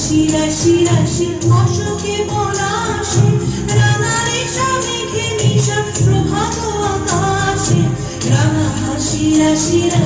রাশি রাশি রাশি অশোকে বলা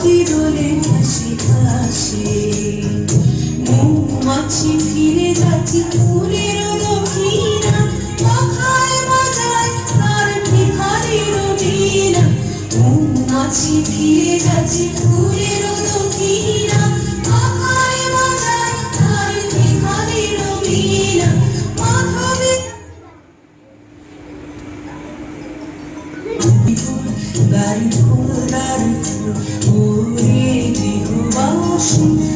নদী দোলে ভাসি ভাসি। মৌমাছি ফিরে যাচ্ছি ফুলের দক্ষিণা। পাখায় বাজায় তার বিহারের বিনা মৌমাছি ফিরে যাচ্ছি ফুলের দক্ষিণা। পাখায় বাজায় তার বিহারের বিনা মাধবের 나를 돌아를 우리 뒤로 오신